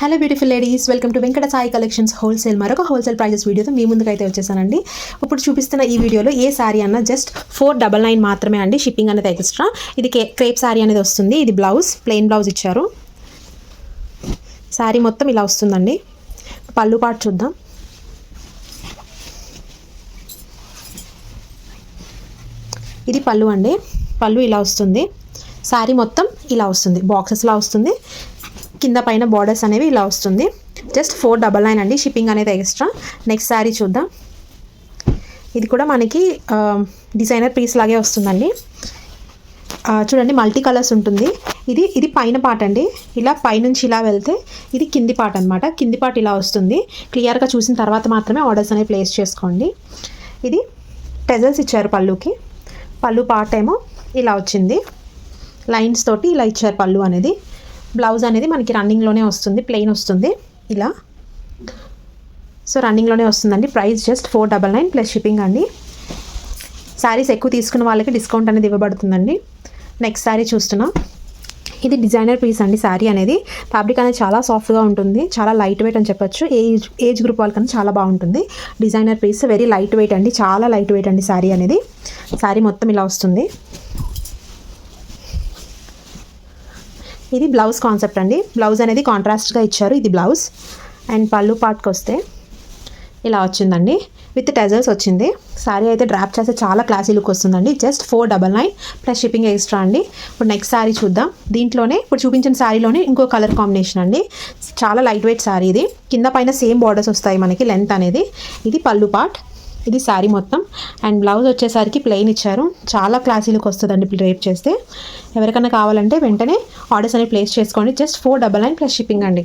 Hello beautiful ladies welcome to Venkata Sai collections wholesale మరొక wholesale prices వీడియోతో మీ ముందుకైతే వచ్చేసానండి. ఇప్పుడు చూపిస్తున్న ఈ వీడియోలో ఏ శారీ అన్న జస్ట్ ఫోర్ డబల్ నైన్ మాత్రమే అండి. షిప్పింగ్ అనేది ఎక్స్ట్రా ఇది కే క్రేప్ శారీ అనేది వస్తుంది. ఇది బ్లౌజ్ ప్లెయిన్ బ్లౌజ్ ఇచ్చారు. శారీ మొత్తం ఇలా వస్తుందండి. పళ్ళు పాటు చూద్దాం. ఇది పళ్ళు అండి. పళ్ళు ఇలా వస్తుంది. శారీ మొత్తం ఇలా వస్తుంది. బాక్సెస్లా వస్తుంది. కింద పైన బార్డర్స్ అనేవి ఇలా వస్తుంది. జస్ట్ ఫోర్ డబల్ నైన్ అండి షిప్పింగ్ అనేది ఎక్స్ట్రా నెక్స్ట్ శారీ చూద్దాం. ఇది కూడా మనకి డిజైనర్ పీస్ లాగే వస్తుందండి. చూడండి మల్టీ కలర్స్ ఉంటుంది. ఇది ఇది పైన పార్ట్ అండి. ఇలా పైనుంచి ఇలా వెళ్తే ఇది కింది పార్ట్ అనమాట కింది పార్ట్ ఇలా వస్తుంది. క్లియర్గా చూసిన తర్వాత మాత్రమే ఆర్డర్స్ అనేవి ప్లేస్ చేసుకోండి. ఇది టెజల్స్ ఇచ్చారు పళ్ళుకి. పళ్ళు పార్ట్ ఏమో ఇలా వచ్చింది. లైన్స్ తోటి ఇలా ఇచ్చారు పళ్ళు అనేది. బ్లౌజ్ అనేది మనకి రన్నింగ్లోనే వస్తుంది ప్లెయిన్ వస్తుంది. ఇలా. సో రన్నింగ్లోనే వస్తుందండి. Price just four double nine plus shipping అండి. శారీస్ ఎక్కువ తీసుకున్న వాళ్ళకి డిస్కౌంట్ అనేది ఇవ్వబడుతుందండి. నెక్స్ట్ శారీ చూస్తున్నా. ఇది డిజైనర్ పీస్ అండి శారీ అనేది. ఫ్యాబ్రిక్ అనేది చాలా సాఫ్ట్గా ఉంటుంది. చాలా లైట్ వెయిట్ అని చెప్పొచ్చు. ఏజ్ ఏజ్ గ్రూప్ వాళ్ళకన్నా చాలా బాగుంటుంది. Designer piece very light weight అండి. చాలా లైట్ వెయిట్ అండి శారీ అనేది. శారీ మొత్తం ఇలా వస్తుంది. ఇది బ్లౌజ్ కాన్సెప్ట్ అండి. బ్లౌజ్ అనేది కాంట్రాస్ట్గా ఇచ్చారు ఇది బ్లౌజ్. అండ్ పళ్ళు పార్ట్కి వస్తే ఇలా వచ్చిందండి. విత్ టెజల్స్ వచ్చింది. శారీ అయితే డ్రాప్ చేస్తే చాలా క్లాసీ లుక్ వస్తుందండి. Just four double nine plus shipping extra అండి. ఇప్పుడు నెక్స్ట్ శారీ చూద్దాం. దీంట్లోనే ఇప్పుడు చూపించిన శారీలోనే ఇంకో కలర్ కాంబినేషన్ అండి. చాలా లైట్ వెయిట్ శారీ ఇది. కింద పైన సేమ్ బార్డర్స్ వస్తాయి మనకి లెంత్ అనేది. ఇది పళ్ళు పార్ట్ ఇది శారీ మొత్తం. అండ్ బ్లౌజ్ వచ్చేసరికి ప్లెయిన్ ఇచ్చారు. చాలా క్లాసీ లుక్ వస్తుందండి రేప్ చేస్తే. ఎవరికైనా కావాలంటే వెంటనే ఆర్డర్స్ అనేవి ప్లేస్ చేసుకోండి. Just four double nine plus shipping అండి.